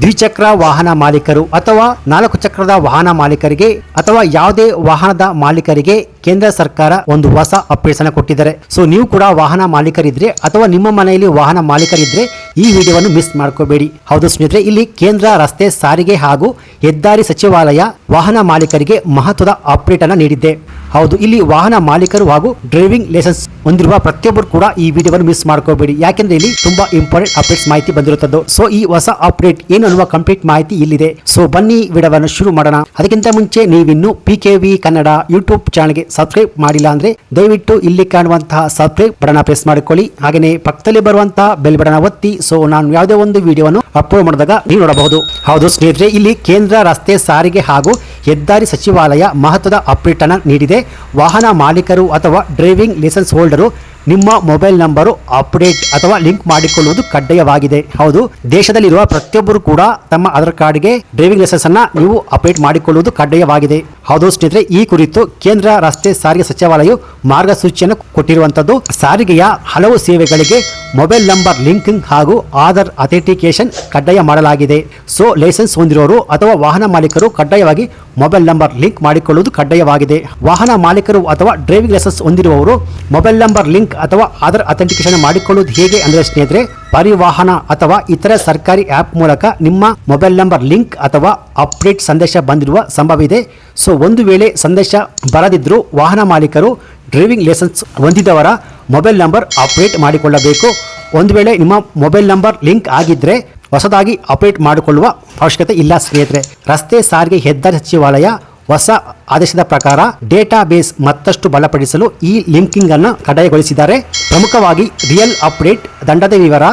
ದ್ವಿಚಕ್ರ ವಾಹನ ಮಾಲೀಕರು ಅಥವಾ ನಾಲ್ಕು ಚಕ್ರದ ವಾಹನ ಮಾಲೀಕರಿಗೆ ಅಥವಾ ಯಾವುದೇ ವಾಹನದ ಮಾಲೀಕರಿಗೆ ಕೇಂದ್ರ ಸರ್ಕಾರ ಒಂದು ಹೊಸ ಅಪ್ಡೇಟ್ಸ್ ಅನ್ನು ಕೊಟ್ಟಿದ್ದಾರೆ. ಸೊ ನೀವು ಕೂಡ ವಾಹನ ಮಾಲೀಕರಿದ್ರೆ ಅಥವಾ ನಿಮ್ಮ ಮನೆಯಲ್ಲಿ ವಾಹನ ಮಾಲೀಕರಿದ್ರೆ ಈ ವಿಡಿಯೋವನ್ನು ಮಿಸ್ ಮಾಡ್ಕೋಬೇಡಿ. ಹೌದು ಸ್ನೇಹಿತರೆ, ಇಲ್ಲಿ ಕೇಂದ್ರ ರಸ್ತೆ ಸಾರಿಗೆ ಹಾಗೂ ಹೆದ್ದಾರಿ ಸಚಿವಾಲಯ ವಾಹನ ಮಾಲೀಕರಿಗೆ ಮಹತ್ವದ ಅಪ್ಡೇಟ್ ಅನ್ನು ನೀಡಿದೆ. ಹೌದು, ಇಲ್ಲಿ ವಾಹನ ಮಾಲೀಕರು ಹಾಗೂ ಡ್ರೈವಿಂಗ್ ಲೈಸೆನ್ಸ್ ಹೊಂದಿರುವ ಪ್ರತಿಯೊಬ್ಬರು ಕೂಡ ಈ ವಿಡಿಯೋವನ್ನು ಮಿಸ್ ಮಾಡ್ಕೋಬೇಡಿ. ಯಾಕೆಂದ್ರೆ ಇಲ್ಲಿ ತುಂಬಾ ಇಂಪಾರ್ಟೆಂಟ್ ಅಪ್ಡೇಟ್ಸ್ ಮಾಹಿತಿ ಬಂದಿರುತ್ತದೆ ಸೊ ಈ ಹೊಸ ಅಪ್ಡೇಟ್ ಏನು ಅನ್ನುವ ಕಂಪ್ಲೀಟ್ ಮಾಹಿತಿ ಇಲ್ಲಿದೆ. ಸೊ ಬನ್ನಿ ವಿಡಿಯೋವನ್ನು ಶುರು ಮಾಡೋಣ. ಅದಕ್ಕಿಂತ ಮುಂಚೆ ನೀವಿನ್ನು P K V Kannada YouTube ಚಾನಲ್ಗೆ ಸಬ್ಸ್ಕ್ರೈಬ್ ಮಾಡಿಲ್ಲ ಅಂದ್ರೆ ದಯವಿಟ್ಟು ಇಲ್ಲಿ ಕಾಣುವಂತಹ ಸಬ್ಸ್ಕ್ರೈಬ್ ಬಟನ್ ಪ್ರೆಸ್ ಮಾಡಿಕೊಳ್ಳಿ. ಹಾಗೆಯೇ ಪಕ್ಕದಲ್ಲಿ ಬರುವಂತಹ ಬೆಲ್ ಬಟನ್ ಒತ್ತಿ. ಸೊ ನಾನು ಯಾವುದೇ ಒಂದು ವಿಡಿಯೋವನ್ನು ಅಪ್ಲೋಡ್ ಮಾಡಿದಾಗ ನೀವು ನೋಡಬಹುದು. ಹೌದು ಸ್ನೇಹಿತರೆ, ಇಲ್ಲಿ ಕೇಂದ್ರ ರಸ್ತೆ ಸಾರಿಗೆ ಹಾಗೂ ಹೆದ್ದಾರಿ ಸಚಿವಾಲಯ ಮಹತ್ವದ ಅಪ್ಡೇಟ್ ಅನ್ನು ನೀಡಿದೆ. ವಾಹನ ಮಾಲೀಕರು ಅಥವಾ ಡ್ರೈವಿಂಗ್ ಲೈಸೆನ್ಸ್ ಹೋಲ್ಡರು ನಿಮ್ಮ ಮೊಬೈಲ್ ನಂಬರು ಅಪ್ಡೇಟ್ ಅಥವಾ ಲಿಂಕ್ ಮಾಡಿಕೊಳ್ಳುವುದು ಕಡ್ಡಾಯವಾಗಿದೆ. ಹೌದು, ದೇಶದಲ್ಲಿರುವ ಪ್ರತಿಯೊಬ್ಬರು ಕೂಡ ತಮ್ಮ ಆಧಾರ್ ಕಾರ್ಡ್ಗೆ ಡ್ರೈವಿಂಗ್ ಲೈಸೆನ್ಸ್ ಅನ್ನ ನೀವು ಅಪ್ಡೇಟ್ ಮಾಡಿಕೊಳ್ಳುವುದು ಕಡ್ಡಾಯವಾಗಿದೆ. ಹೌದು ಸ್ನೇಹಿತರೆ, ಈ ಕುರಿತು ಕೇಂದ್ರ ರಸ್ತೆ ಸಾರಿಗೆ ಸಚಿವಾಲಯವು ಮಾರ್ಗಸೂಚಿಯನ್ನು ಕೊಟ್ಟಿರುವಂತದ್ದು, ಸಾರಿಗೆಯ ಹಲವು ಸೇವೆಗಳಿಗೆ ಮೊಬೈಲ್ ನಂಬರ್ ಲಿಂಕಿಂಗ್ ಹಾಗೂ ಆಧಾರ್ ಅಥೆಂಟಿಕೇಶನ್ ಕಡ್ಡಾಯ ಮಾಡಲಾಗಿದೆ. ಸೊ, ಲೈಸೆನ್ಸ್ ಹೊಂದಿರೋರು ಅಥವಾ ವಾಹನ ಮಾಲೀಕರು ಕಡ್ಡಾಯವಾಗಿ ಮೊಬೈಲ್ ನಂಬರ್ ಲಿಂಕ್ ಮಾಡಿಕೊಳ್ಳುವುದು ಕಡ್ಡಾಯವಾಗಿದೆ. ವಾಹನ ಮಾಲೀಕರು ಅಥವಾ ಡ್ರೈವಿಂಗ್ ಲೈಸೆನ್ಸ್ ಹೊಂದಿರುವವರು ಮೊಬೈಲ್ ನಂಬರ್ ಲಿಂಕ್ ಅಥವಾ ಆಧಾರ್ ಅಥೆಂಟಿಕೇಶನ್ ಮಾಡಿಕೊಳ್ಳುವುದು ಹೇಗೆ ಅಂದರೆ ಸ್ನೇಹಿತರೆ, ಪರಿವಾಹನ ಅಥವಾ ಇತರ ಸರ್ಕಾರಿ ಆ್ಯಪ್ ಮೂಲಕ ನಿಮ್ಮ ಮೊಬೈಲ್ ನಂಬರ್ ಲಿಂಕ್ ಅಥವಾ ಅಪ್ಡೇಟ್ ಸಂದೇಶ ಬಂದಿರುವ ಸಂಭವವಿದೆ. ಸೊ, ಒಂದು ವೇಳೆ ಸಂದೇಶ ಬರದಿದ್ದರೂ ವಾಹನ ಮಾಲೀಕರು ಡ್ರೈವಿಂಗ್ ಲೈಸೆನ್ಸ್ ಹೊಂದಿದವರ ಮೊಬೈಲ್ ನಂಬರ್ ಅಪ್ಡೇಟ್ ಮಾಡಿಕೊಳ್ಳಬೇಕು. ಒಂದು ವೇಳೆ ನಿಮ್ಮ ಮೊಬೈಲ್ ನಂಬರ್ ಲಿಂಕ್ ಆಗಿದ್ದರೆ ಹೊಸದಾಗಿ ಅಪ್ಡೇಟ್ ಮಾಡಿಕೊಳ್ಳುವ ಅವಶ್ಯಕತೆ ಇಲ್ಲ, ಸ್ನೇಹಿತರೆ. ರಸ್ತೆ ಸಾರಿಗೆ ಹೆದ್ದಾರಿ ಸಚಿವಾಲಯ ಹೊಸ ಆದೇಶದ ಪ್ರಕಾರ ಡೇಟಾ ಬೇಸ್ ಮತ್ತಷ್ಟು ಬಲಪಡಿಸಲು ಈ ಲಿಂಕಿಂಗ್ ಅನ್ನು ಕಡ್ಡಾಯಗೊಳಿಸಿದ್ದಾರೆ. ಪ್ರಮುಖವಾಗಿ ರಿಯಲ್ ಅಪ್ಡೇಟ್, ದಂಡದ ವಿವರ,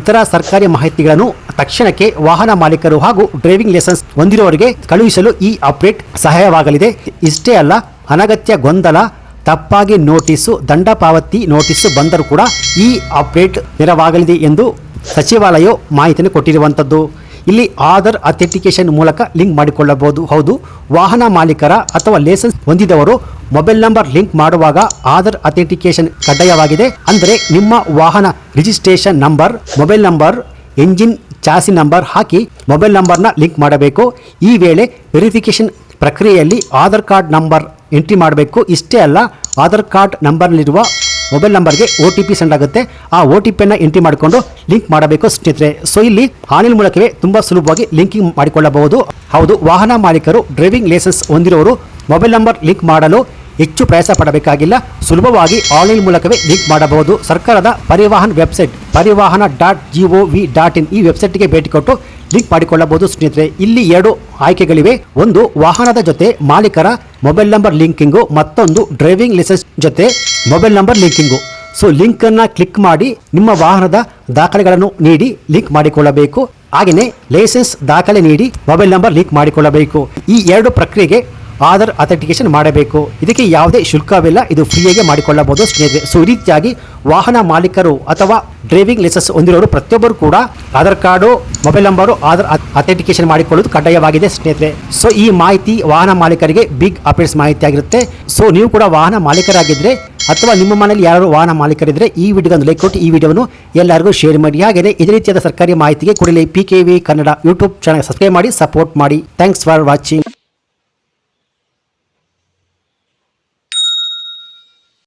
ಇತರ ಸರ್ಕಾರಿ ಮಾಹಿತಿಗಳನ್ನು ತಕ್ಷಣಕ್ಕೆ ವಾಹನ ಮಾಲೀಕರು ಹಾಗೂ ಡ್ರೈವಿಂಗ್ ಲೈಸೆನ್ಸ್ ಹೊಂದಿರುವವರಿಗೆ ಕಳುಹಿಸಲು ಈ ಅಪ್ಡೇಟ್ ಸಹಾಯವಾಗಲಿದೆ. ಇಷ್ಟೇ ಅಲ್ಲ, ಅನಗತ್ಯ ಗೊಂದಲ, ತಪ್ಪಾಗಿ ನೋಟಿಸು ದಂಡ ಪಾವತಿ ನೋಟಿಸು ಬಂದರೂ ಕೂಡ ಈ ಅಪ್ಡೇಟ್ ನೆರವಾಗಲಿದೆ ಎಂದು ಸಚಿವಾಲಯವು ಮಾಹಿತಿಯನ್ನು ಕೊಟ್ಟಿರುವಂಥದ್ದು. ಇಲ್ಲಿ ಆಧಾರ್ ಅಥೆಂಟಿಕೇಶನ್ ಮೂಲಕ ಲಿಂಕ್ ಮಾಡಿಕೊಳ್ಳಬಹುದು. ಹೌದು, ವಾಹನ ಮಾಲೀಕರ ಅಥವಾ ಲೈಸೆನ್ಸ್ ಹೊಂದಿದವರು ಮೊಬೈಲ್ ನಂಬರ್ ಲಿಂಕ್ ಮಾಡುವಾಗ ಆಧಾರ್ ಅಥೆಂಟಿಕೇಶನ್ ಕಡ್ಡಾಯವಾಗಿದೆ. ಅಂದರೆ ನಿಮ್ಮ ವಾಹನ registration number, mobile number, engine chassis number ಹಾಕಿ ಮೊಬೈಲ್ ನಂಬರ್ನ ಲಿಂಕ್ ಮಾಡಬೇಕು. ಈ ವೇಳೆ ವೆರಿಫಿಕೇಶನ್ ಪ್ರಕ್ರಿಯೆಯಲ್ಲಿ ಆಧಾರ್ ಕಾರ್ಡ್ ನಂಬರ್ ಎಂಟ್ರಿ ಮಾಡಬೇಕು. ಇಷ್ಟೇ ಅಲ್ಲ, ಆಧಾರ್ ಕಾರ್ಡ್ ನಂಬರ್ನಲ್ಲಿರುವ ಮೊಬೈಲ್ ನಂಬರ್ಗೆ ಒ ಟಿ ಪಿ ಸೆಂಡ್ ಆಗುತ್ತೆ. ಆ ಒ ಟಿ ಪಿಯನ್ನು ಎಂಟ್ರಿ ಮಾಡಿಕೊಂಡು ಲಿಂಕ್ ಮಾಡಬೇಕು ಸ್ನೇಹಿತರೆ. ಸೊ ಇಲ್ಲಿ ಆನ್ಲೈನ್ ಮೂಲಕವೇ ತುಂಬ ಸುಲಭವಾಗಿ ಲಿಂಕಿಂಗ್ ಮಾಡಿಕೊಳ್ಳಬಹುದು. ಹೌದು, ವಾಹನ ಮಾಲೀಕರು ಡ್ರೈವಿಂಗ್ ಲೈಸೆನ್ಸ್ ಹೊಂದಿರುವವರು ಮೊಬೈಲ್ ನಂಬರ್ ಲಿಂಕ್ ಮಾಡಲು ಹೆಚ್ಚು ಪ್ರಯಾಸ ಪಡಬೇಕಾಗಿಲ್ಲ. ಸುಲಭವಾಗಿ ಆನ್ಲೈನ್ ಮೂಲಕವೇ ಲಿಂಕ್ ಮಾಡಬಹುದು. ಸರ್ಕಾರದ Parivahan website, Parivahan dot G O V dot in ಈ ವೆಬ್ಸೈಟ್ಗೆ ಭೇಟಿ ಕೊಟ್ಟು ಲಿಂಕ್ ಮಾಡಿಕೊಳ್ಳಬಹುದು ಸ್ನೇಹಿತರೆ. ಇಲ್ಲಿ ಎರಡು ಆಯ್ಕೆಗಳಿವೆ. ಒಂದು, ವಾಹನದ ಜೊತೆ ಮಾಲೀಕರ ಮೊಬೈಲ್ ನಂಬರ್ ಲಿಂಕಿಂಗು. ಮತ್ತೊಂದು, ಡ್ರೈವಿಂಗ್ ಲೈಸೆನ್ಸ್ ಜೊತೆ ಮೊಬೈಲ್ ನಂಬರ್ ಲಿಂಕಿಂಗು. ಸೊ, ಲಿಂಕನ್ನು ಕ್ಲಿಕ್ ಮಾಡಿ ನಿಮ್ಮ ವಾಹನದ ದಾಖಲೆಗಳನ್ನು ನೀಡಿ ಲಿಂಕ್ ಮಾಡಿಕೊಳ್ಳಬೇಕು. ಹಾಗೆಯೇ ಲೈಸೆನ್ಸ್ ದಾಖಲೆ ನೀಡಿ ಮೊಬೈಲ್ ನಂಬರ್ ಲಿಂಕ್ ಮಾಡಿಕೊಳ್ಳಬೇಕು. ಈ ಎರಡು ಪ್ರಕ್ರಿಯೆಗೆ ಆಧಾರ್ ಅಥೆಂಟಿಕೇಶನ್ ಮಾಡಬೇಕು. ಇದಕ್ಕೆ ಯಾವುದೇ ಶುಲ್ಕವಿಲ್ಲ. ಇದು ಫ್ರೀಯಾಗಿ ಮಾಡಿಕೊಳ್ಳಬಹುದು. ಸ್ನೇಹಿತರೆ ಸೊ ಈ ರೀತಿಯಾಗಿ ವಾಹನ ಮಾಲೀಕರು ಅಥವಾ ಡ್ರೈವಿಂಗ್ ಲೈಸೆನ್ಸ್ ಹೊಂದಿರೋರು ಪ್ರತಿಯೊಬ್ಬರು ಕೂಡ Aadhaar card mobile number Aadhaar authentication ಮಾಡಿಕೊಳ್ಳೋದು ಕಡ್ಡಾಯವಾಗಿದೆ ಸ್ನೇಹಿತರೆ. ಸೊ ಈ ಮಾಹಿತಿ ವಾಹನ ಮಾಲೀಕರಿಗೆ ಬಿಗ್ ಅಪ್ಡೇಟ್ಸ್ ಮಾಹಿತಿ ಆಗಿರುತ್ತೆ. ಸೊ ನೀವು ಕೂಡ ವಾಹನ ಮಾಲೀಕರಾಗಿದ್ದರೆ ಅಥವಾ ನಿಮ್ಮ ಮನೆಯಲ್ಲಿ ಯಾರು ವಾಹನ ಮಾಲೀಕರಿದ್ದರೆ ಈ ವಿಡಿಯೋಗೊಂದು ಲೈಕ್ ಕೊಟ್ಟು ಈ ವಿಡಿಯೋವನ್ನು ಎಲ್ಲರಿಗೂ ಶೇರ್ ಮಾಡಿ. ಹಾಗೆಯೇ ಇದೇ ರೀತಿಯಾದ ಸರ್ಕಾರಿ ಮಾಹಿತಿಗೆ ಕೊಡಲಿ P K V Kannada YouTube channel subscribe ಮಾಡಿ ಸಪೋರ್ಟ್ ಮಾಡಿ. Thanks for watching